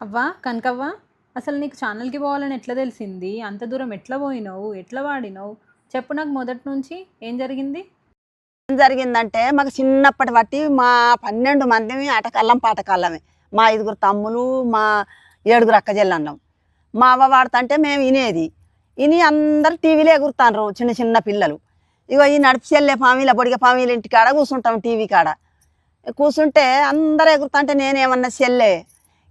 అవ్వా కనకవ్వ అసలు నీకు ఛానల్కి పోవాలని ఎట్లా తెలిసింది? అంత దూరం ఎట్లా పోయినావు? ఎట్లా వాడినావు? చెప్పు నాకు మొదటి నుంచి. ఏం జరిగింది? ఏం జరిగిందంటే మాకు చిన్నప్పటి బట్టి మా పన్నెండు మంది ఆటకల్లం పాటకల్లమే మా ఐదుగురు తమ్ములు మా ఏడుగురు అక్క అన్నాం. మా అవ్వ వాడుతుంటే మేము వినేది. విని అందరు టీవీలో ఎగురుతాండ్రు చిన్న చిన్న పిల్లలు. ఇగో ఈ నడిపిచెల్లే పామీల పామిల బొడిగ పామిల ఇంటి కాడ కూర్చుంటాం టీవీ కాడ. కూర్చుంటే అందరు ఎగురుతుంటే నేనేమన్నా చెల్లె?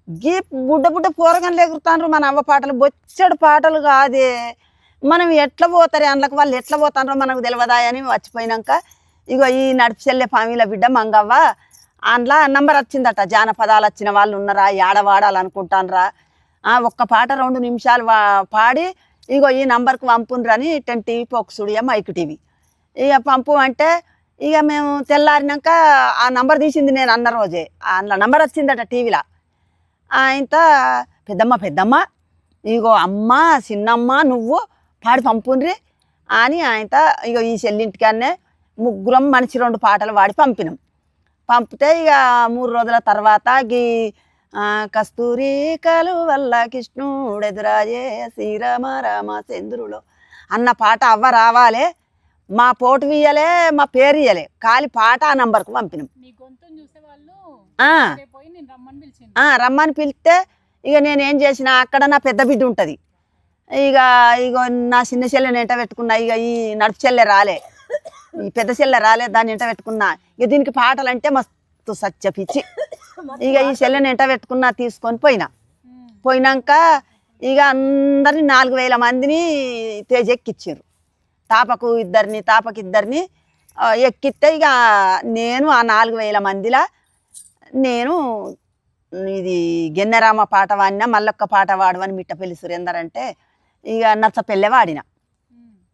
గీ బుడ్డ బుడ్డ పోరగన్లు ఎగురుతాండ్రు మన అవ్వ పాటలు? బొచ్చడు పాటలు కాదే. మనం ఎట్లా పోతారు అందులోకి వాళ్ళు ఎట్లా పోతారో మనకు తెలియదా అని వచ్చిపోయినాక ఇగో ఈ నడిపిచెల్లే పామిల బిడ్డ మంగవ్వ అందులో నంబర్ వచ్చిందట జానపదాలు వచ్చిన వాళ్ళు ఉన్నారా ఏడవాడాలనుకుంటానరా ఒక్క పాట రెండు నిమిషాలు పాడి ఇగో ఈ నంబర్కి పంపునరని టెన్ టీవీ పోక్ స్టూడియో మైక్ టీవీ. ఇక పంపు అంటే ఇక మేము తెల్లారినాక ఆ నంబర్ తీసింది నేను అన్న రోజే. అందులో నంబర్ వచ్చిందట టీవీలో. ఇంత పెద్దమ్మ పెద్దమ్మ ఇగో అమ్మ చిన్నమ్మ నువ్వు పాడి పంపుండ్రి అని ఆయన ఇగో ఈ చెల్లింటికన్నే ముగ్గురం మనిషి రెండు పాటలు పాడి పంపినాం. పంపితే ఇక మూడు రోజుల తర్వాత గీ కస్తూరి కలు వల్ల కృష్ణుడెదురాజే శ్రీరామ రామ చంద్రులో అన్న పాట అవ్వ రావాలే మా పోటు ఇయ్యలే మా పేరు ఇయ్యలే కాలి పాట ఆ నంబర్కు పంపినాం. రమ్మని పిలిస్తే ఇక నేను ఏం చేసిన అక్కడ నా పెద్ద బిడ్డ ఉంటుంది. ఇక ఇక నా చిన్న చెల్లెని ఎంట పెట్టుకున్నా ఇక ఈ నడుపు చెల్లె రాలే. ఈ పెద్ద చెల్లె రాలే దాన్ని ఎంట పెట్టుకున్నా. ఇక దీనికి పాటలు అంటే మస్తు సత్య పిచ్చి. ఇక ఈ చెల్లెని ఎంట పెట్టుకున్నా తీసుకొని పోయినా. పోయినాక ఇక అందరిని నాలుగు వేల మందిని తేజ్ ఎక్కిచ్చారు తాపకు ఇద్దరిని తాపకు ఇద్దరిని ఎక్కిస్తే ఇక నేను ఆ నాలుగు వేల మందిలా నేను ఇది గెన్నెరామ పాట వాడినా మల్లొక్క పాట వాడవని మిట్టపల్లి సురేందర్ అంటే ఇక నచ్చపెల్లె వాడిన.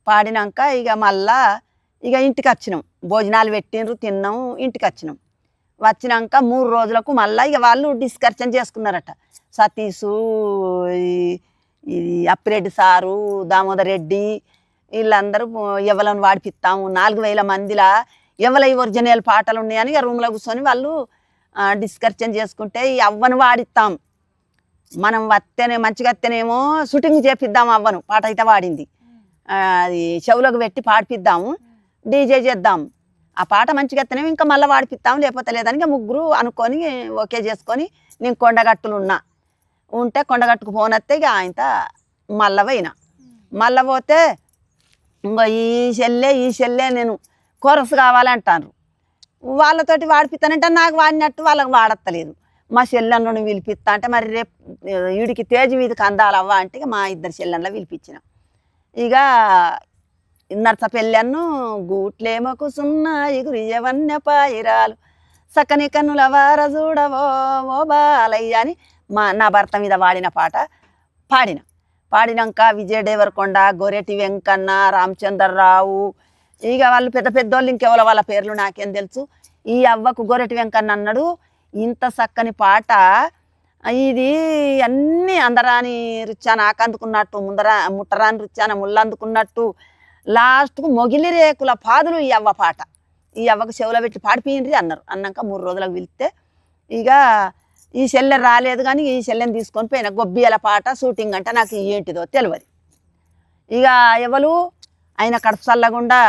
పాడినాక ఇక మళ్ళా ఇక ఇంటికి వచ్చినాం. భోజనాలు పెట్టిండ్రు తిన్నాం ఇంటికి వచ్చినాం. వచ్చినాక మూడు రోజులకు మళ్ళీ ఇక వాళ్ళు డిస్కషన్ చేసుకున్నారట. సతీషు ఈ- ఇది అప్పిరెడ్డి సారు దామోదర్ రెడ్డి వీళ్ళందరూ ఎవలను వాడిపిస్తాము? నాలుగు వేల మందిలా ఎవల ఒరిజినల్ పాటలు ఉన్నాయని ఇక రూమ్లో కూర్చొని వాళ్ళు డిస్కర్షన్ చేసుకుంటే ఈ అవ్వను వాడిస్తాం. మనం వస్తేనే మంచిగా వస్తేనేమో షూటింగ్ చేపిద్దాం అవ్వను పాట అయితే వాడింది. అది చెవులోకి పెట్టి పాడిపిద్దాము డీజే చేద్దాం. ఆ పాట మంచిగా వస్తేనేమో ఇంకా మళ్ళీ వాడిపిస్తాం లేకపోతే లేదని ముగ్గురు అనుకొని ఓకే చేసుకొని నేను కొండగట్టులు ఉన్నా. ఉంటే కొండగట్టుకు పోనత్తే ఇక ఆయన మళ్ళా పోయినా. మళ్ళా పోతే ఇంకో ఈ చెల్లె ఈ చెల్లె నేను కోరస్ కావాలంటాను వాళ్ళతోటి వాడిపిస్తానంటే నాకు వాడినట్టు వాళ్ళకి వాడత్తలేదు. మా చెల్లెళ్ళను పిలిపిస్తా అంటే మరి రేపు వీడికి తేజ్ మీదకి అందాలవ్వా అంటే మా ఇద్దరు చెల్లెళ్ళ పిలిపించిన. ఇక నర్స పెళ్ళను గూట్లేమో కుసున్నాయి గురియవన్య పాయిరాలు. సకని కన్నుల వార చూడవో ఓ బాలయ్య అని మా నా భర్త మీద వాడిన పాట పాడిన. పాడినాక విజయ్ దేవరకొండ గోరెటి వెంకన్న రామచంద్రరావు ఇక వాళ్ళు పెద్ద పెద్దోళ్ళు ఇంకెవరో వాళ్ళ పేర్లు నాకేం తెలుసు. ఈ అవ్వకు గొరటి వెంకన్న అన్నాడు. ఇంత చక్కని పాట. ఇది అన్నీ అందరాని రుచాన ఆకందుకున్నట్టు ముందర ముట్టరాని రుచాన ముళ్ళందుకున్నట్టు. లాస్ట్కు మొగిలి రేకుల పాదులు ఈ అవ్వ పాట. ఈ అవ్వకు చెవుల పెట్టి పాడిపోయిండ్రి అన్నారు. అన్నాక మూడు రోజులకు పిలిస్తే ఇక ఈ చెల్లె రాలేదు కానీ ఈ చెల్లెని తీసుకొని పోయిన గొబ్బియల పాట షూటింగ్ అంటే నాకు ఏంటిదో తెలియదు. ఇక ఎవరు ఆయన కడుపు చల్లకుండా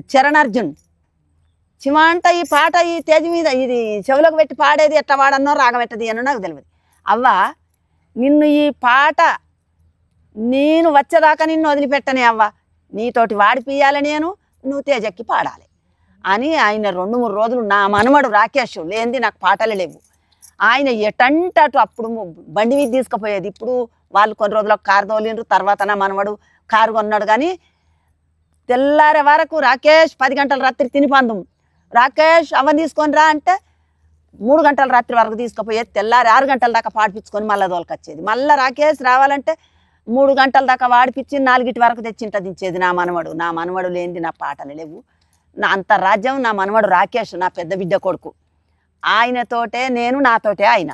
చరణార్జున్. చిమంట ఈ పాట ఈ తేజ్ మీద ఇది చెవులకు పెట్టి పాడేది ఎట్లా వాడన్నో రాగబెట్టది అని నాకు తెలియదు అవ్వ నిన్ను ఈ పాట నేను వచ్చేదాకా నిన్ను వదిలిపెట్టనే అవ్వ. నీతోటి వాడిపియాలి నేను నువ్వు తేజక్కి పాడాలి. అని ఆయన రెండు మూడు రోజులు నా మనమడు రాకేష్ లేనిది నాకు పాటలు లేవు. ఆయన ఎటంటే అటు అప్పుడు బండి మీద తీసుకుపోయేది. ఇప్పుడు వాళ్ళు కొన్ని రోజులకు కారు తోలిండ్రు తర్వాత నా మనవడు కారు కొన్నాడు కానీ తెల్లారే వరకు రాకేష్ పది గంటల రాత్రి తినిపందం రాకేష్ అవన్నీ తీసుకొని రా అంటే మూడు గంటల రాత్రి వరకు తీసుకుపోయేది తెల్లారి ఆరు గంటల దాకా పాడిపించుకొని మళ్ళీ దొలకొచ్చేది. మళ్ళీ రాకేష్ రావాలంటే మూడు గంటల దాకా వాడిపించి నాలుగిటి వరకు తెచ్చింట దించేది నా మనవడు. నా మనవడు లేనిది నా పాటలు లేవు. నా అంత రాజ్యం నా మనవడు రాకేష్ నా పెద్ద బిడ్డ కొడుకు. ఆయనతోటే నేను నాతోటే ఆయన.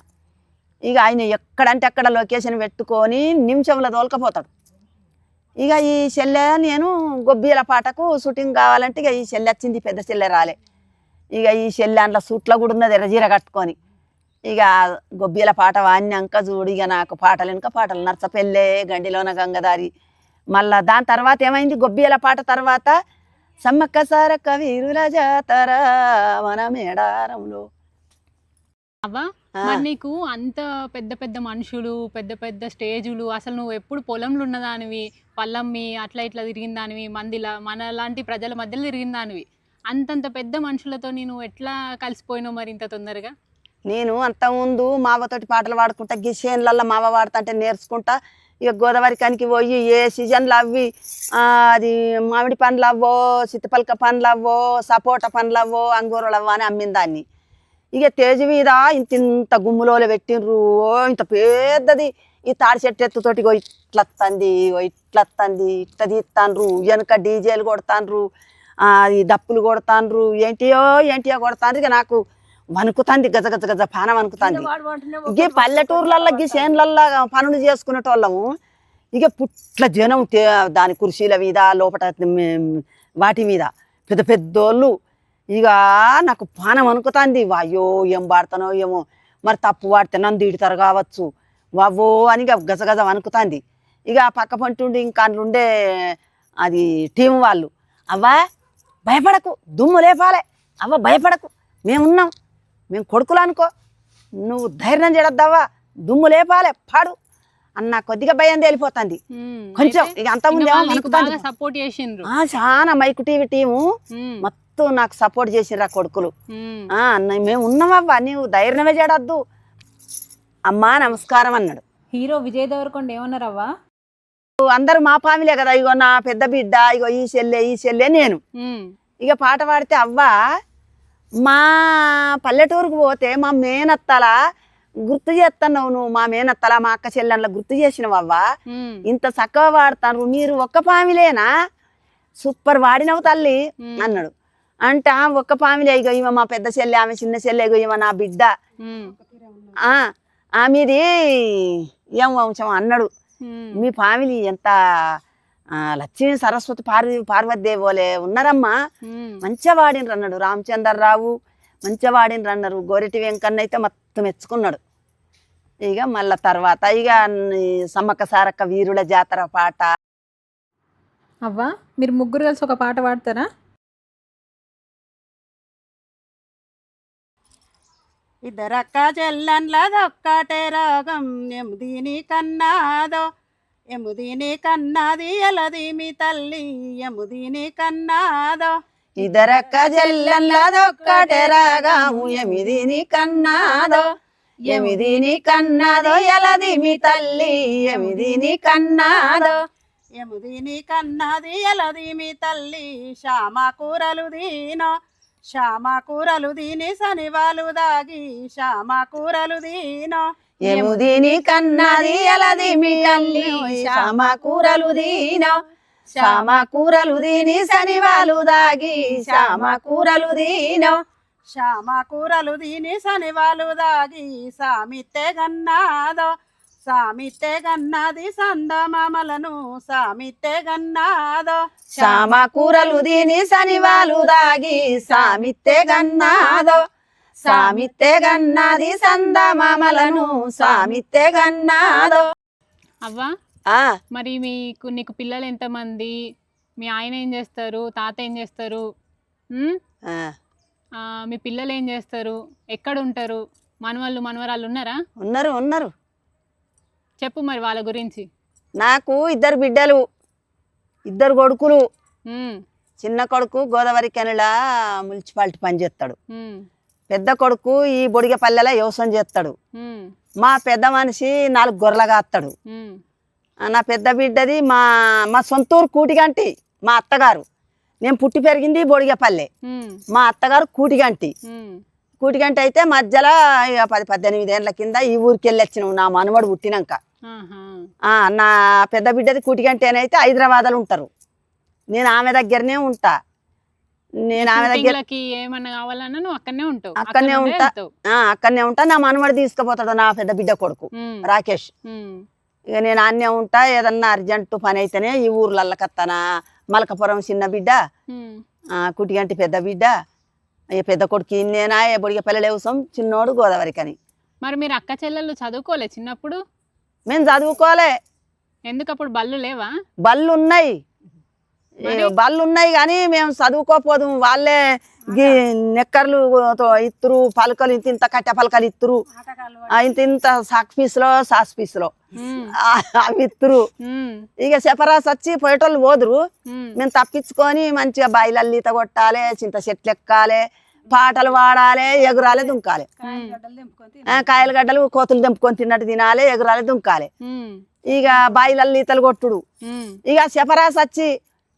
ఇక ఆయన ఎక్కడంటే అక్కడ లొకేషన్ పెట్టుకొని నిమిషంలో దోలకపోతాడు. ఇక ఈ చెల్లె నేను గొబ్బిల పాటకు షూటింగ్ కావాలంటే ఇక ఈ చెల్లె వచ్చింది పెద్ద చెల్లె రాలే. ఇక ఈ చెల్లె అందులో సూట్లో కూడా ఉన్నది ఎర్రజీర కట్టుకొని. ఇక గొబ్బిల పాట వాడినాక చూడు ఇక నాకు పాటలు వెనుక పాటలు నర్చపెల్లే గండిలోన గంగదారి. మళ్ళా దాని తర్వాత ఏమైంది? గొబ్బిల పాట తర్వాత సమ్మక్క సారక్క వీరుల జాతర మన మేడారంలో అవ్వా నీకు అంత పెద్ద పెద్ద మనుషులు పెద్ద పెద్ద స్టేజులు అసలు నువ్వు ఎప్పుడు పొలంలో ఉన్నదానివి పల్లమ్మి అట్లా ఇట్లా తిరిగిన దానివి మందిలా మన లాంటి ప్రజల మధ్యలో తిరిగిన దానివి. అంతంత పెద్ద మనుషులతో నువ్వు ఎట్లా కలిసిపోయినావు మరి ఇంత తొందరగా? నేను అంత ముందు మావతోటి పాటలు పాడుకుంటా గిషేన్లల్లో మావ పాడుతుంటే నేర్చుకుంటా. ఇక గోదావరి కనికి పోయి ఏ సీజన్లు అవి అది మామిడి పండ్లు అవ్వో సిత్తపలక పండ్లు అవ్వో సపోటా పండ్లు అవ్వో అంగూరలు అవ్వో అని అమ్మిన దాన్ని. ఇక తేజు మీద ఇంత ఇంత గుమ్ములోలు పెట్టిండ్రు. ఓ ఇంత పెద్దది. ఈ తాడి చెట్టు ఎత్తుతోటి ఇట్లా ఇగో ఇట్లా వస్తుంది ఇట్లా తీస్తాండ్రు వెనక డీజేలు కొడతాండ్రు. ఈ దప్పులు కొడతాండ్రు. ఏంటియో ఏంటియో కొడతాండ్రు. ఇక నాకు వణుకుతాంది గజ గజ గజ పానం వణుకుతాంది. ఇక పల్లెటూర్లల్లో గీ చేన్లల్లో పనులు చేసుకునేటోళ్ళము ఇక పుట్ల జనం దాని కుర్చీల మీద లోపల వాటి మీద. పెద్ద పెద్దోళ్ళు ఇక నాకు పానం అనుకుతాంది వాయో ఏం పాడతానో ఏమో. మరి తప్పు వాడితే నన్ను తీడుతారు కావచ్చు. వావో అని గజగజ వణుకుతాంది. ఇక పక్క పంటుండి ఇంకా ఉండే అది టీం వాళ్ళు అవ్వా భయపడకు దుమ్ము లేపాలే. అవ్వ భయపడకు. మేమున్నాం మేము కొడుకులు అనుకో. నువ్వు ధైర్యం చేయడద్దావా దుమ్ము లేపాలే పాడు. అన్న కొద్దిగా భయం తేలిపోతుంది. కొంచెం ఇక అంత ముందు సపోర్ట్ చేసిండ్రు. చాలా మైకు టీవీ టీము మొత్తం నాకు సపోర్ట్ చేసిర్రు ఆ కొడుకులు ఆ అన్న మేము ఉన్నామవ్వా నీవు ధైర్యమే చేయడద్దు అమ్మా నమస్కారం అన్నాడు. హీరో విజయ్ దేవరకొండ ఏమన్నారవ్వా? అందరూ మా ఫ్యామిలీ కదా ఇగో నా పెద్ద బిడ్డ ఇగో ఈ చెల్లె ఈ చెల్లె నేను. ఇక పాట పాడితే అవ్వా మా పల్లెటూరుకు పోతే మా మేనత్తల గుర్తు చేస్తున్నావు నువ్వు మా మేనత్తల మా అక్క చెల్లెళ్ళ గుర్తు చేసినవు అవ్వా ఇంత చక్కగా వాడతారు మీరు ఒక్క పామిలేనా సూపర్ వాడినవు తల్లి అన్నాడు. అంటే "ఆ, ఒక్క పామిలే ఇగో ఇవ మా పెద్ద చెల్లె ఆమె చిన్న చెల్లె ఇగో ఇవ నా బిడ్డ. ఆమెది ఏం వంశం అన్నాడు. మీ ఫ్యామిలీ ఎంత లక్ష్మీ సరస్వతి పార్వ పార్వతీదేవి వలె ఉన్నారమ్మా. మంచిగా వాడినరు అన్నాడు రామచంద్రరావు. మంచిగా వాడినరు అన్నారు. గోరెటి వెంకన్న అయితే మొత్తం మెచ్చుకున్నాడు. ఇక మళ్ళా తర్వాత ఇక సమ్మక్క సారక్క వీరుల జాతర పాట. అవ్వా మీరు ముగ్గురు కలిసి ఒక పాట పాడతారా? ఇద్దరక్క చెల్లన్లదొక్కటే రాగం. ఎముదీని కన్నాదో ఎముదీని కన్నాది ఎలది మీ తల్లి ఎముదీని కన్నాదో. ఇదరక్క జల్లన్నదొక్కటే రాగాము ఎమిదిని కన్నాదో ఎమిదిని కన్నాదో ఎలది మీ తల్లి ఎమిదిని కన్నాదో. ఎముదీని కన్నాది ఎలది మీ తల్లి శ్యామ కూరలు దీనో శ్యామ కూరలు దీని శనివాలు దాగి శ్యామ కూరలు దీనో ఎముదిని కన్నది ఎలది మీ తల్లి శ్యామ కూరలు దీనో శ్యామ కూరలు దీని శనివాలు దాగి శ్యామ కూరలు దీనో శ్యామ కూరలు దీని శనివాలు దాగి సామిత్తే గన్నాదో సామిత్తే గన్నది సందమామలను సామిత్తే గన్నాదో శ్యామ కూరలు దీని శనివాలు దాగి సామిత్తే గన్నాదో సామిత్తే గన్నది సందమామలను సామిత్తే గన్నాదో. అవ్వా? మరి మీకు నీకు పిల్లలు ఎంతమంది? మీ ఆయన ఏం చేస్తారు? తాత ఏం చేస్తారు? మీ పిల్లలు ఏం చేస్తారు? ఎక్కడ ఉంటారు? మనవాళ్ళు మనవరాళ్ళు ఉన్నారా? ఉన్నారు ఉన్నారు. చెప్పు మరి వాళ్ళ గురించి. నాకు ఇద్దరు బిడ్డలు ఇద్దరు కొడుకులు. ఉమ్, చిన్న కొడుకు గోదావరి కెనడా మున్సిపాలిటీ పని చేస్తాడు. ఉమ్, పెద్ద కొడుకు ఈ బొడిగపల్లెలో వ్యవసాయం చేస్తాడు. ఉమ్, మా పెద్ద మనిషి నాలుగు గొర్రెలుగా అత్తాడు ఉమ్, ఆ, నా పెద్ద బిడ్డది మా మా సొంతూరు కూటిగంటి మా అత్తగారు. నేను పుట్టి పెరిగింది బొడిగపల్లె ఉమ్, మా అత్తగారు కూటిగంటి. ఉమ్, కూటిగంటి అయితే మధ్యలో ఇక పది పద్దెనిమిది ఏళ్ళ కింద ఈ ఊరికి వెళ్ళి వచ్చినాం నా మనవడు పుట్టినాక. నా పెద్ద బిడ్డది కూటిగంటేనైతే హైదరాబాద్లో ఉంటారు. నేను ఆమె దగ్గరనే ఉంటా. నేను ఆమె దగ్గర ఏమన్నా కావాలన్నా నువ్వు అక్కడనే ఉంటావు. అక్కడనే ఉంటా. అక్కడనే ఉంటా. నా మనవడు తీసుకుపోతాడు నా పెద్ద బిడ్డ కొడుకు రాకేష్. ఇక నేను ఆన్నే ఉంటా. ఏదన్నా అర్జెంటు పని అయితేనే ఈ ఊర్లల్లకత్తానా మలకపురం చిన్న బిడ్డ కుటిగంటి పెద్ద బిడ్డ పెద్ద కొడుకు నేనా ఏ బొడిగ పిల్లలు వ్యవసాయం చిన్నోడు గోదావరి కని మరి మీరు అక్క చెల్లెళ్ళు చదువుకోలే చిన్నప్పుడు? మేము చదువుకోలే. ఎందుకు అప్పుడు బళ్ళు లేవా? బళ్ళు ఉన్నాయి? బళ్ళు ఉన్నాయి కానీ మేము చదువుకోపోదు. వాళ్ళే నెక్కర్లు ఇత్తురు పలకలు ఇంత ఇంత కట్టె పలకలు ఇత్తురు. ఇంత ఇంత సాక్ పీసులో సాస్ పీసులో. అవి ఇత్తురు. ఇక సెపరాస్ వచ్చి పోయేటోళ్ళు పోదురు. మేము తప్పించుకొని మంచిగా బయలల్లి ఈత కొట్టాలి చింత చెట్లు ఎక్కాలి పాటలు పాడాలి ఎగురాలి దుంకాలి. కాయలు గడ్డలు కోతులు తెంపుకొని తిన్నట్టు తినాలి ఎగురాలి దుంకాలి. ఇక బాయిలల్లి ఈతలు కొట్టుడు. ఇక సెపరాస్ వచ్చి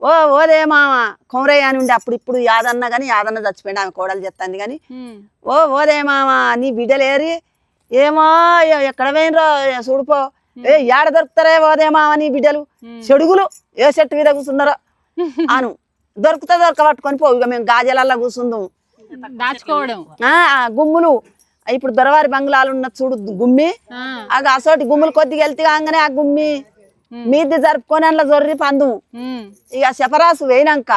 ఓ ఓదే మామ కొమరయ్య అని ఉండే అప్పుడు ఇప్పుడు యాదన్న కానీ యాదన్న చచ్చిపోయింది ఆమె కోడలు చెప్తాంది కానీ ఓ ఓదే మామ నీ బిడ్డలేరి ఏమో ఎక్కడ పోయినరో చూడుపో ఏ ఏడ దొరుకుతారే ఓదే మామ నీ బిడ్డలు. చెడుగులు ఏ చెట్టు మీద కూర్చున్నారో. అను. దొరికితే దొరకబట్టుకొని పో ఇక మేము గాజలల్లా కూర్చుందాం దాచుకోవడం. గుమ్ములు. ఇప్పుడు దొరవారి బంగ్లాలు ఉన్న చూడు గుమ్మి. ఆ, ఆ అసోటి గుమ్ములు కొద్దిగా వెళ్తే కాగానే ఆ గుమ్మి. మీది జరుపుకొని అందులో జొర్రి పందు. ఇక సెపరాసు వేయినాక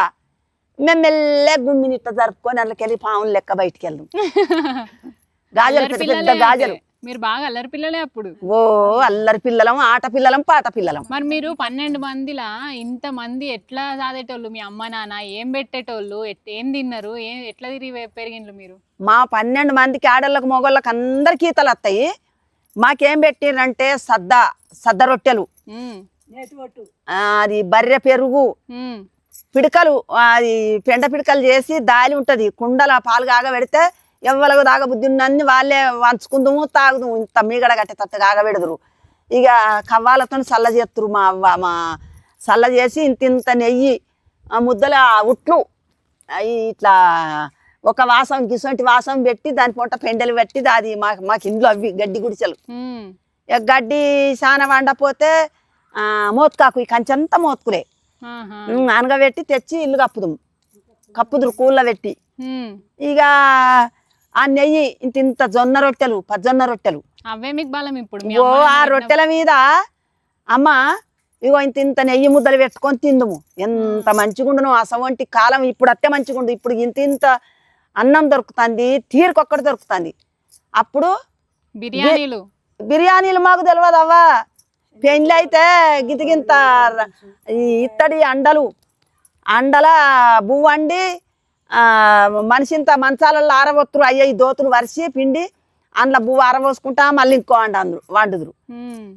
మేము మెల్లె గుమ్మిని ఇట్లా జరుపుకొని అందులోకి వెళ్ళి పాములు లెక్క బయటికి వెళ్దాం గాజలు పెద్ద గాజలు. మీరు బాగా అల్లరి పిల్లలే అప్పుడు. ఓ అల్లరి పిల్లలం ఆట పిల్లలం పాట పిల్లలం. మరి మీరు పన్నెండు మందిలా ఇంత మంది ఎట్లా సాదేటోళ్ళు మీ అమ్మ నాన్న ఏం పెట్టేటోళ్ళు? ఎట్- ఏం తిన్నారు? ఏం ఎట్లా తిరిగి పెరిగిండ్రు మీరు? మా పన్నెండు మందికి ఆడళ్ళకు మొగోళ్ళకి అందరికి ఈతలు వస్తాయి. మాకేం పెట్టిర్రంటే సద్ద సద్ద రొట్టెలు. ఉమ్, ఆ, అది బర్రె పెరుగు ఉమ్, పిడకలు అది పెండ పిడకలు చేసి దాలి ఉంటది. కుండల పాలు కాగబెడితే ఎవ్వలకు దాగబుద్ధి ఉన్నన్ని వాళ్ళే వంచుకుందాము తాగుదాము. ఇంత మీగడ కట్టేటట్టు కాగబెడదురు. ఇక కవ్వాలతో చల్ల చేస్తురు మా అవ్వ మా చల్ల చేసి ఇంత ఇంత నెయ్యి ఆ ముద్దల ఉట్లు అవి ఇట్లా ఒక వాసం గిసొంటి వాసం పెట్టి దాని పొట్ట పెండలు పెట్టి అది మాకు మాకు ఇంట్లో అవి గడ్డి గుడిసెలు. ఇక గడ్డి సాన వండపోతే మోత్కాకు ఈ కంచంతా మోత్కులే. అనగబెట్టి తెచ్చి ఇల్లు కప్పుదాం. కప్పుదురు కూళ్ళ పెట్టి. ఇక ఆ నెయ్యి ఇంత ఇంత జొన్న రొట్టెలు పజ్జొన్న రొట్టెలు. అవే మీకు బలం ఇప్పుడు ఓ ఆ రొట్టెల మీద అమ్మ ఇగో ఇంత ఇంత నెయ్యి ముద్దలు పెట్టుకొని తిందుము. ఎంత మంచిగుండును అసవంటి కాలం ఇప్పుడు అత్తే మంచిగుండు. ఇప్పుడు ఇంత ఇంత అన్నం దొరుకుతుంది తీరుకొక్కటి దొరుకుతుంది. అప్పుడు బిర్యానీలు. బిర్యానీలు మాకు తెలియదు అవ్వా పెండ్లి అయితే ఈ ఇత్తడి అండలు అండల బువ్వండి మనిషింత మంచాలలో ఆరబొత్తురు అయ్య దోతులు వరిసి పిండి అందులో బువ్వ ఆరబోసుకుంటా మళ్ళీ ఇంకో అండ అందరు వండుదురు.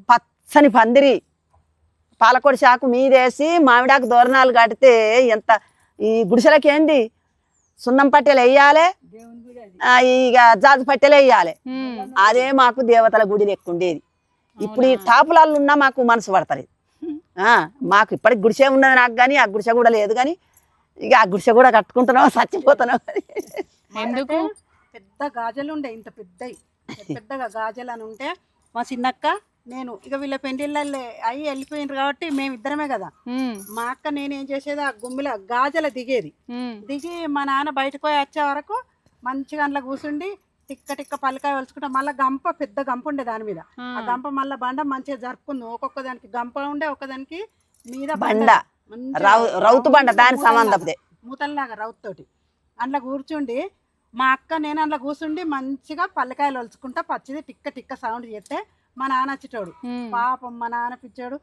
పచ్చని పందిరి పాలకొడి శాకు మీదేసి మామిడాకు దోరణాలు కడితే ఎంత ఈ గుడిసెలకి ఏంది సున్నం పట్టెలు వేయాలి ఇక జాజు పట్టెలు వేయాలి. అదే మాకు దేవతల గుడి లెక్క ఉండేది ఇప్పుడు ఈ టాపులలో ఉన్నా మాకు మనసు పడతలేదు. ఆ, మాకు ఇప్పటికి గుడిసె ఉన్నది నాకు కానీ ఆ గుడిసె కూడా లేదు కానీ ఇక ఆ గుడిసె కూడా కట్టుకుంటున్నాం చచ్చిపోతున్నాం ఎందుకు? పెద్ద గాజలు ఉండే ఇంత పెద్దవి పెద్దగా గాజలు అని ఉంటే మా చిన్నక్క నేను ఇక వీళ్ళ పెండిళ్ళల్లో అయ్యి వెళ్ళిపోయినారు కాబట్టి మేము ఇద్దరమే కదా మా అక్క నేను ఏం చేసేది? ఆ గుమ్మిలో గాజల దిగేది. దిగి మా నాన్న బయటకు పోయి వచ్చే వరకు మంచిగా అందులో కూర్చుండి టిక్క టిక్క పలకాయ వలుచుకుంటా మళ్ళీ గంప పెద్ద గంప ఉండే దాని మీద. ఆ, ఆ గంప మళ్ళీ బండ మంచిగా జరుపుకుంది. ఒక్కొక్క దానికి గంప ఉండే ఒక్కదానికి మీద బండ. రౌతు బండ దాని మూతల్లాగా. సంబంధపదే మూతల్లాగా రౌత్ తోటి అందులో కూర్చుండి మా అక్క నేను అందులో కూర్చుండి మంచిగా పల్లకాయలు ఒలుచుకుంటా పచ్చిది టిక్క టిక్క సౌండ్ చేస్తే మా నాన్న వచ్చేటోడు. పాపం మా నాన్న పిచ్చాడు.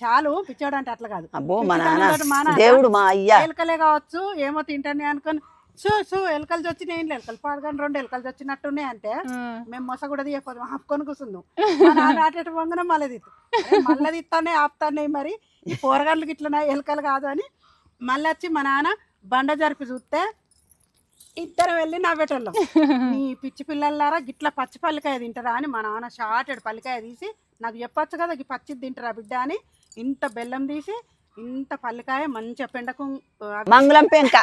చాలు పిచ్చాడు అంటే అట్లా కాదు. అబ్బో మా పిచ్చితనం నాన్న. తోటి మా నాన్న. దేవుడు మా అయ్యా. ఎలకలే కావచ్చు ఏమో తింటానే అనుకొని చూ చూ ఎలకలు వచ్చినాయి ఏంటి ఎలకలు పాడగానే రెండు ఎలకలు వచ్చినట్టున్నాయి అంటే మేము మొస కూడా తీయకపోతే ఆపుకొని కూర్చుందాం. అటు వంగన మళ్ళీ తీస్తాం మళ్ళీ తీస్తానే ఆపుతానే మరి. ఈ పోరగాళ్ళకి ఇట్లా ఎలకలు కాదు అని మళ్ళీ వచ్చి మా నాన్న బండ జరిపి చూస్తే ఇద్దరు వెళ్ళి నవ్వేటోళ్ళం. నీ పిచ్చి పిల్లలారా గిట్ల పచ్చి పల్లికాయ తింటారా అని మా నాన్న షార్టెడ్ పల్లికాయ తీసి నాకు చెప్పొచ్చు కదా ఈ పచ్చిది తింటారా బిడ్డ? అని ఇంత బెల్లం తీసి ఇంత పల్లికాయ మంచిగా పెండకు మంగళం పెంక.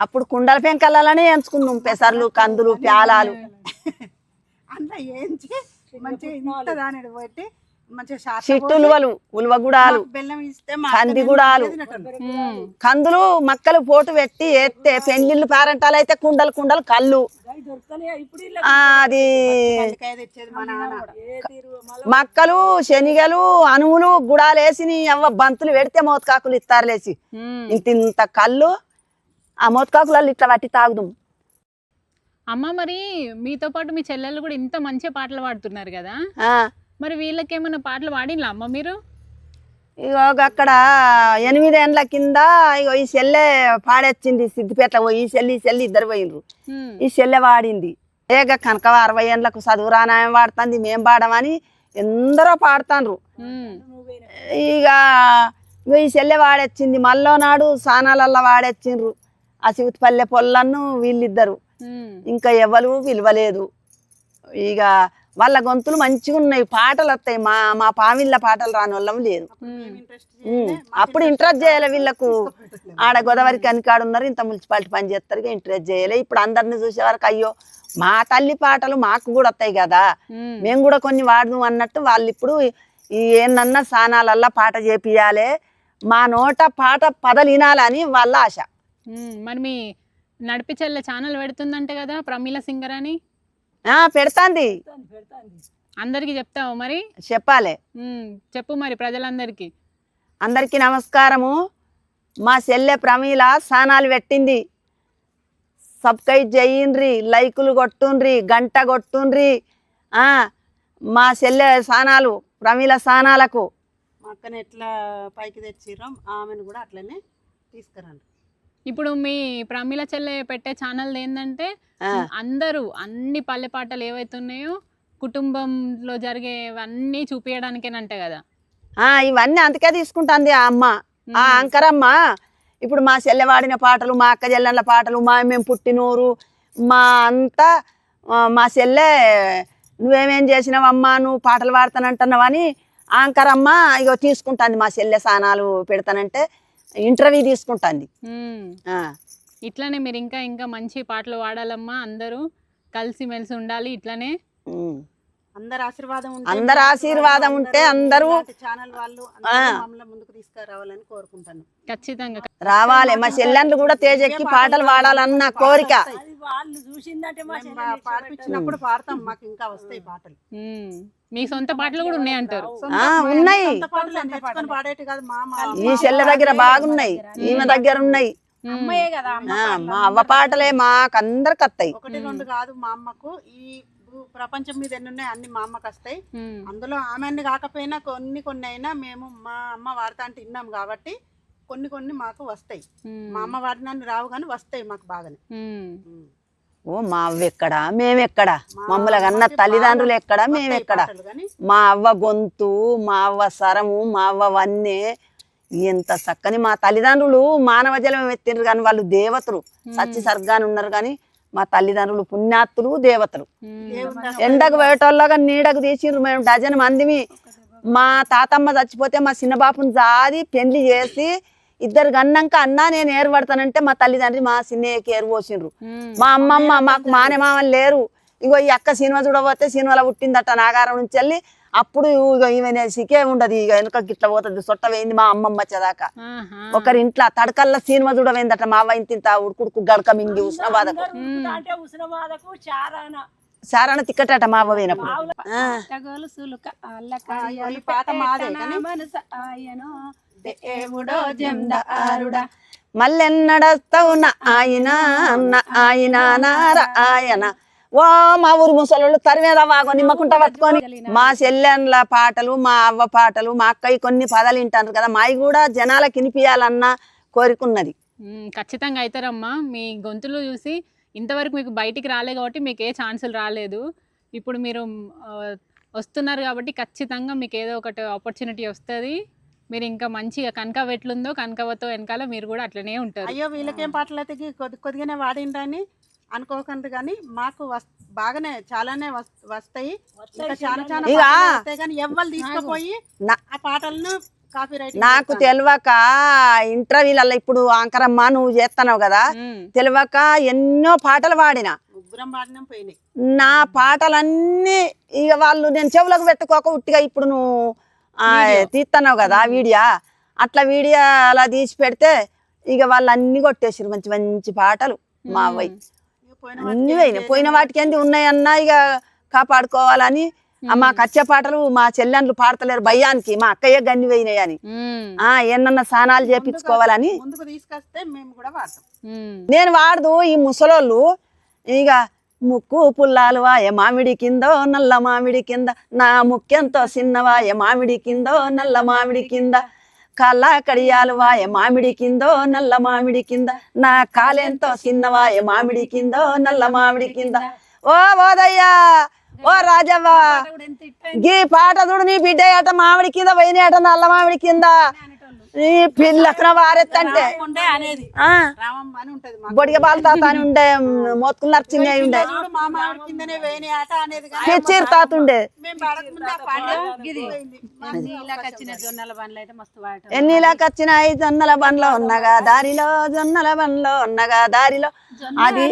అప్పుడు కుండల పెంకలనే ఎంచుకుందాం పెసర్లు కందులు ప్యాలాలు. అంతా ఏంచి మంచిగా ఇంత దాని పెట్టి మంచిగా షార్ట్ చిట్టు ఉలువలు కంది గుడాలు. కందులు మక్కలు పోటు పెట్టి ఎత్తే పెళ్ళిళ్ళు పేరంటాలు అయితే కుండలు కుండలు కళ్ళు. అది మక్కలు శనిగలు అనువులు గుడాలు వేసి నీ అవ్వ బంతులు పెడితే మోతకాకులు ఇస్తారు లేచి. ఉమ్. ఇంత ఇంత కళ్ళు ఆ మోతకాకులలో ఇట్లా పట్టి తాగుదాం. అమ్మ మరి మీతో పాటు మీ చెల్లెలు కూడా ఇంత మంచి పాటలు పాడుతున్నారు కదా? మరి వీళ్ళకి ఏమైనా పాటలు పాడినలా అమ్మ మీరు? ఇగో అక్కడ ఎనిమిదేండ్ల కింద ఇగో ఈ చెల్లె పాడొచ్చింది సిద్దిపేట పోయి ఈ చెల్లి ఈ చెల్లి ఇద్దరు పోయినరు ఈ చెల్లె వాడింది ఏగ కనక అరవై ఏండ్లకు చదువు రానాయం వాడుతుంది మేం పాడమని ఎందరో పాడుతాండ్రు. ఇక ఇగో ఈ చెల్లె వాడొచ్చింది మళ్ళీ నాడు సానాలల్లో వాడొచ్చిండ్రు ఆ శివతిపల్లె పొల్లన్ను వీళ్ళిద్దరు. ఇంకా ఎవరు విలువలేదు ఇక వాళ్ళ గొంతులు మంచిగా ఉన్నాయి పాటలు వస్తాయి. మా మా పావిళ్ళ పాటలు రాని వాళ్ళం లేదు అప్పుడు ఇంట్రెస్ట్ చేయాలి? వీళ్ళకు. ఆడ గోదావరి కనికాడు ఉన్నారు. ఇంత మున్సిపాలిటీ పని చేస్తారు. ఇంట్రెస్ట్ చేయలే. ఇప్పుడు అందరిని చూసే వరకు అయ్యో మా తల్లి పాటలు మాకు కూడా వస్తాయి కదా. మేము కూడా కొన్ని వాడదాం అన్నట్టు వాళ్ళు ఇప్పుడు ఈ ఏందన్నా సానాలల్లా పాట చేపియాలి. మా నోట పాట పదలు వినాలని వాళ్ళ ఆశ. మరి మీ నడిపి చెల్లె ఛానల్ పెడుతుందంటే కదా ప్రమీల సింగర్ అని? ఆ, పెడతాంది. అందరికి చెప్తావు మరి? చెప్పాలి. చెప్పు మరి ప్రజలందరికీ. అందరికీ నమస్కారము. మా చెల్లె ప్రమీల సానాలు పెట్టింది. సబ్స్క్రైబ్ చేయండ్రి లైకులు కొట్టుండ్రి గంట కొట్టుండ్రి. ఆ, మా చెల్లె సానాలు ప్రమీల సానాలకు మా అక్కని ఎట్లా పైకి తెచ్చిర్రో ఆమెను కూడా అట్లనే తీసుకురండి. ఇప్పుడు మీ ప్రమీల చెల్లె పెట్టే ఛానల్ ఏంటంటే అందరూ అన్ని పల్లె పాటలు ఏవైతే ఉన్నాయో కుటుంబంలో జరిగేవన్నీ చూపించడానికేనంట కదా. ఇవన్నీ అందుకే తీసుకుంటుంది ఆ అమ్మ. ఆ అంకరమ్మ ఇప్పుడు మా చెల్లె వాడిన పాటలు మా అక్క చెల్లెళ్ళ పాటలు మా మేము పుట్టినూరు మా అంతా మా చెల్లె నువ్వేమేం చేసినావమ్మా నువ్వు పాటలు పాడతానంటున్నావని ఆ అంకరమ్మ ఇగో తీసుకుంటుంది మా చెల్లె సానాలు పెడతానంటే ఇంటర్వ్యూ తీసుకుంటుంది ఇట్లానే మీరు ఇంకా ఇంకా మంచి పాటలు పాడాలమ్మా అందరూ కలిసి మెలిసి ఉండాలి ఇట్లానే. అందరి ఆశీర్వాదం ఉంటే అందరి ఆశీర్వాదం ఉంటే అందరూ ఛానల్ వాళ్ళు ముందుకు తీసుకురావాలని కోరుకుంటాను. ఖచ్చితంగా. రావాలి. మా చెల్లెళ్ళు కూడా తేజెక్కి పాటలు పాడాలన్న కోరిక. పాడిపించినప్పుడు పాడతాం. మాకు ఇంకా వస్తాయి పాటలు. మీ సొంత పాటలు కూడా ఉన్నాయి. సొంత పాటలు నేర్చుకొని పాడేటి కాదు. మా ఈ చెల్లె దగ్గర బాగున్నాయి. ఈమె దగ్గర ఉన్నాయి. మా అవ్వ పాటలే మాకు అందరికి వస్తాయి. ఒకటి రెండు కాదు మా అమ్మకు. ఈ ప్రపంచం మీద ఎన్ని ఉన్నాయి అన్ని మా అమ్మకు వస్తాయి. అందులో ఆమె అన్ని కాకపోయినా కొన్ని కొన్ని అయినా మేము మా అమ్మ వాడతా అంటే విన్నాం కాబట్టి కొన్ని కొన్ని మాకు వస్తాయి. మా అమ్మ వాడినన్ని రావు కానీ వస్తాయి మాకు బాగానే. ఓ మా అవ్వ ఎక్కడ? మేమెక్కడ? మమ్మల్ని కన్న తల్లిదండ్రులు ఎక్కడ? మేమెక్కడ? మా అవ్వ గొంతు మా అవ్వ సరము మా అవ్వ వన్నె ఎంత చక్కని మా తల్లిదండ్రులు మానవ జలం ఎత్తిండ్రు కానీ వాళ్ళు దేవతలు. సచ్చి సర్గాని ఉన్నారు కానీ మా తల్లిదండ్రులు పుణ్యాత్తులు దేవతలు. ఎండకు పోయేటోళ్ళగా నీడకు తీసిర్రు మేము డజన్ మందిమి. మా తాతమ్మ చచ్చిపోతే మా చిన్న బాపుని జాది పెళ్ళి చేసి ఇద్దరు గన్నాక అన్న నేను ఏర్పడతానంటే మా తల్లిదండ్రి మా చిన్నయ్యకి ఏరు పోసిండ్రు ఉమ్. మా అమ్మమ్మ మాకు మానే మామని లేరు. ఇగో ఈ అక్క సినిమా చూడబోతే సినిమాలో పుట్టిందట నాగారం నుంచి వెళ్ళి అప్పుడు ఈమె సికే ఉండదు ఇక వెనుక గిట్ల పోతుంది సొట్ట వేయింది మా అమ్మమ్మ వచ్చేదాకా. ఆహా. ఒకరి ఇంట్లో తడకల్లా సినిమా చూడవేందట మా అవ్వ ఇంత ఉడుకుడుకు గడక మింగి ఉసిన బాధకు. అంటే ఉసినవాదకు చారాన. సారాన తిక్కటట మా అవ్వ పోయినప్పుడు. మనసు ఆయనో ఆయన నార ఆయన ఓ మా ఊరు ముసలోళ్ళు తరిమేద వాగో నిమ్మకుంట పట్టుకొని. మా చెల్లెన్ల పాటలు మా అవ్వ పాటలు మా అక్కయ్య కొన్ని పదాలు వింటారు కదా మావి కూడా జనాలకు వినిపించాలన్న కోరికున్నది. ఖచ్చితంగా అవుతారమ్మా మీ గొంతులు చూసి ఇంతవరకు మీకు బయటికి రాలే కాబట్టి మీకు ఏ ఛాన్సులు రాలేదు. ఇప్పుడు మీరు వస్తున్నారు కాబట్టి ఖచ్చితంగా మీకు ఏదో ఒకటి ఆపర్చునిటీ వస్తుంది. మీరు ఇంకా మంచిగా కనకవ ఎట్లుందో కనకవతో వెనకాల మీరు కూడా అట్లనే ఉంటారు. అయ్యో వీళ్ళకేం పాటలు అయితే కొద్ది కొద్దిగానే వాడిండ్రని? అనుకోకండి కానీ మాకు బాగానే చాలానే వస్- వస్తాయి. ఇంకా చాలా చాలా పాటలు వస్తాయి కానీ ఎవ్వరు తీసుకుపోయి ఆ పాటలను నాకు తెలియక ఇంటర్వ్యూలలో ఇప్పుడు ఆంకరమ్మ నువ్వు చేస్తున్నావు కదా తెలియక ఎన్నో పాటలు పాడిన. నా పాటలన్నీ ఇక వాళ్ళు నేను చెవులకు పెట్టుకోక ఉట్టిగా ఇప్పుడు నువ్వు ఆ, తీస్తున్నావు కదా వీడియో. అట్లా వీడియో అలా తీసి పెడితే ఇక వాళ్ళు అన్ని కొట్టేసారు మంచి మంచి పాటలు మా అవ్వయి. అన్ని పోయినాయి పోయిన వాటికి ఏంది ఉన్నాయన్నా ఇక కాపాడుకోవాలని. మా కచ్చే పాటలు మా చెల్లెండ్లు పాడతలేరు భయానికి మా అక్కయ్య గన్ని పోయినాయి అని. ఆ ఏమన్నా స్నానాలు చేపించుకోవాలని. నేను వాడదు ఈ ముసలోళ్ళు. ఇక ముక్కు పుల్లాలు వాయ మామిడి కిందో నల్ల మామిడి కింద. నా ముక్కెంతో చిన్నవాయ మామిడి కిందో నల్ల మామిడి కింద. కళ్ళ కడియాలు వాయ మామిడి కిందో నల్ల మామిడి కింద. నా కాలెంతో చిన్నవాయ మామిడి కిందో నల్ల మామిడి కింద. ఓ ఓదయ్యా ఓ రాజవ్వ గీ పాట చూడు నీ బిడ్డ అట మామిడి కింద పోయిన అట నల్ల మామిడి కింద. పిల్లకన వారెత్తంటే? ఉండే. బొడిగ బాల తాత అని ఉండే మోత్కున్నారు చిన్న ఉండే. చూడు మా మామిడి కిందనే వేయని ఆట అనేది కానీ పిచ్చిరు తాత ఉండే. ఎన్నిలాకి వచ్చినాయి జొన్నల బండ్లో ఉన్నగా దారిలో జొన్నల బండ్లో ఉన్నగా దారిలో. అది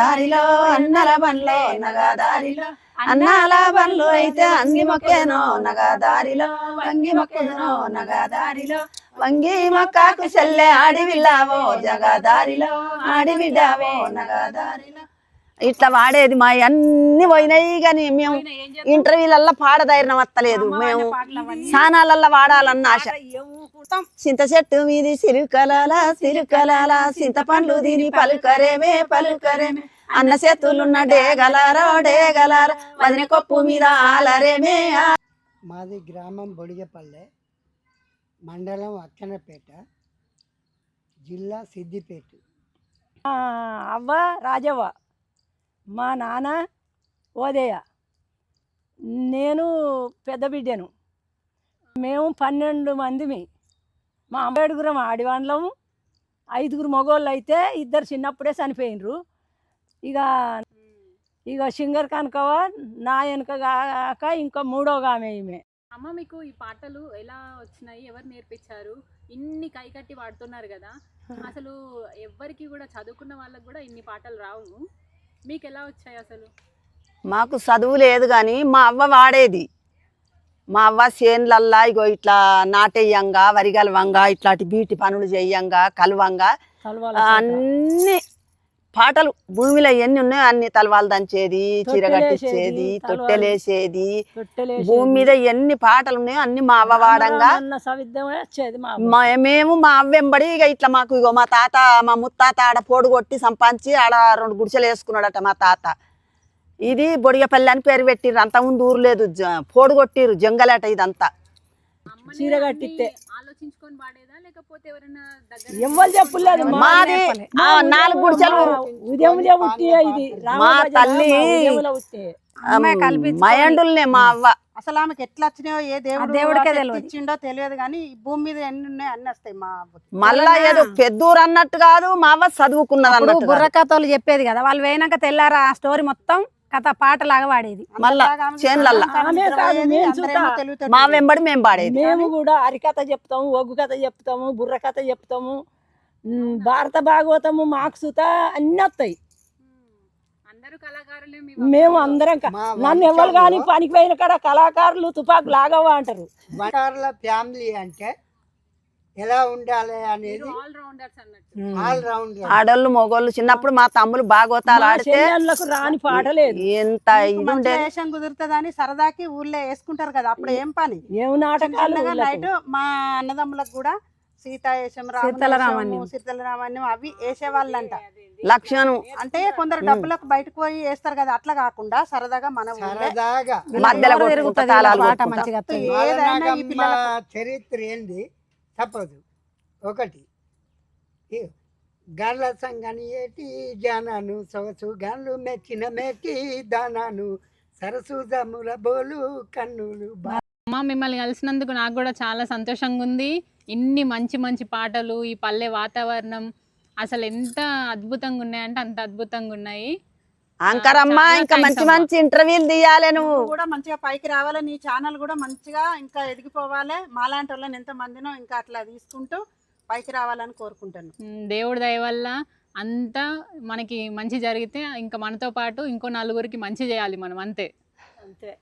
దారిలో అన్నల బండ్లో ఉన్నగా దారిలో. అన్నాల బండ్లు అయితే అంగి మొక్కేనో నగా దారిలో వంగి మొక్కేనో నగా దారిలో వంగి మొక్కకు చెల్లె ఆడివిల్లావో జగా దారిలో ఆడివిడావో నగా దారిలో ఇట్లా వాడేది మా అన్ని పోయినాయి కానీ మేము ఇంటర్వ్యూలల్లో పాడదైర్యం వత్తలేదు. మేము సానాలల్లో వాడాలన్న ఆశ. చింత చెట్టు మీది సిరుకలాల సిరుకలాల చింతపండ్లు దీని పలుకరేమే పలుకరేమే. అన్న చేతులున్న డేగలారో డేగలార వదిన కొప్పు మీద ఆలరేమే ఆ- మాది గ్రామం బొడిగపల్లె మండలం అక్కనపేట జిల్లా సిద్దిపేట. అవ్వ రాజవ్వ మా నాన్న ఓదయ్య నేను పెద్ద బిడ్డను. మేము పన్నెండు మందిమి మా అంబేడుగురం ఆడివాండ్లము ఐదుగురు మగోళ్ళు అయితే ఇద్దరు చిన్నప్పుడే చనిపోయినరు. ఇక ఇక సింగర్ కనుకవ నా వెనుక కాక ఇంకా మూడోగా ఆమె ఈమె. అమ్మ మీకు ఈ పాటలు ఎలా వచ్చినాయి? ఎవరు నేర్పించారు? ఇన్ని కైకట్టి వాడుతున్నారు కదా. అసలు ఎవ్వరికి కూడా చదువుకున్న వాళ్ళకి కూడా ఇన్ని పాటలు రావు. మీకు ఎలా వచ్చాయి అసలు? మాకు చదువు లేదు కానీ మా అవ్వ వాడేది. మా అవ్వ చేన్లల్లా ఇగో ఇట్లా నాటేయంగా వరిగలవంగా ఇట్లాంటి బీటి పనులు చెయ్యంగా కలవంగా అన్ని పాటలు భూమిలో ఎన్ని ఉన్నాయో అన్ని తలవాలు దంచేది చీర కట్టించేది తొట్టెలేసేది. భూమి మీద ఎన్ని పాటలు ఉన్నాయో అన్ని మా అవ్వ వాడంగా అన్న సవిద్దమే వచ్చేది మా అవ్వ. మా- మేము మా అవ్వెంబడి ఇక ఇట్లా మాకు ఇగో మా తాత మా ముత్తాత ఆడ పోడు కొట్టి సంపాదించి ఆడ రెండు గుడిసెలు వేసుకున్నాడట మా తాత ఇది బొడిగపల్లి అని పేరు పెట్టిర్రు అంత ముందు ఊరు లేదు పోడు కొట్టిర్రు జంగలట ఇదంతా చీర. ఆలోచించుకొని లేకపోతే ఎవరైనా దగ్గర ఎవ్వరు చెప్పలేదు. మా మాది ఆ, నాలుగు గుడిసెలు ఉదయం ఉదయం ఉట్టి ఇది. మా తల్లి. మయండుల్నే మా అవ్వ. అసలు ఆమెకి ఎట్లా వచ్చినాయో ఏ దేవుడు దేవుడికే అట్లా తెలియదు. ఇచ్చిండో తెలియదు కానీ ఈ భూమి మీద ఎన్ని ఉన్నాయో అన్ని వస్తాయి మా. మళ్ళా ఏదో పెద్దూరు అన్నట్టు కాదు మా అవ్వ చదువుకున్నది అన్నట్టు బుర్ర కాదు. కథలు చెప్పేది కదా. వాళ్ళు వేయినాక తెల్లారా ఆ స్టోరీ మొత్తం? కథ పాటలాగా వాడేది మళ్ళా చేన్లల్లా. మా వెంబడి మేము పాడేది. మేము కూడా హరికథ చెప్తాము ఒగ్గు కథ చెప్తాము బుర్ర కథ చెప్తాము భారత భాగవతము మాకు సుత అన్ని వస్తాయి. అందరూ కళాకారులే మీ మేము అందరం నన్ను ఎవరు కానీ పనికి పోయిన కాడ కళాకారులు తుపాకు లాగవా అంటారు ఫ్యామిలీ అంటే ఎలా ఉండాలి అనేది ఆల్ రౌండ్ ఆడోళ్ళు మొగోళ్ళు చిన్నప్పుడు మా తమ్ములు బాగోతాలు ఆడితే రాని పాట లేదు. ఎంత వేషం కుదురుతుందని సరదాకి ఊళ్ళో వేసుకుంటారు కదా అప్పుడు ఏం పని? ఏం నాటకాలు. నైట్ మా అన్నదమ్ములకు కూడా సీతాయేశం సీతల రామాయణం అవి వేసేవాళ్ళంట. లక్ష్మణం. అంటే కొందరు డబ్బులకు బయటకు పోయి వేస్తారు కదా అట్లా కాకుండా సరదాగా మన మధ్యలో. ఏదైనా చరిత్ర ఏంది? తప్పదు. ఒకటి ఈ సంగని ఏటి జానాను సొగసు గాళ్ళు మెచ్చిన మేటి దానాను సరసు జముల బోలు కన్నులు బా- అమ్మ మిమ్మల్ని కలిసినందుకు నాకు కూడా చాలా సంతోషంగా ఉంది ఇన్ని మంచి మంచి పాటలు ఈ పల్లె వాతావరణం అసలు ఎంత అద్భుతంగా ఉన్నాయంటే అంత అద్భుతంగా ఉన్నాయి అంకరమ్మ ఇంకా మంచి. మంచి ఇంటర్వ్యూలు తీయాలి నువ్వు. కూడా మంచిగా పైకి రావాలి నీ ఛానల్ కూడా మంచిగా ఇంకా ఎదిగిపోవాలి. మాలాంటి వాళ్ళని ఎంత మందినో ఇంకా అట్లా తీసుకుంటూ పైకి రావాలని కోరుకుంటాను దేవుడి దయ వల్ల అంతా మనకి మంచి జరిగితే ఇంకా మనతో పాటు ఇంకో నలుగురికి మంచి చేయాలి మనం అంతే. అంతే.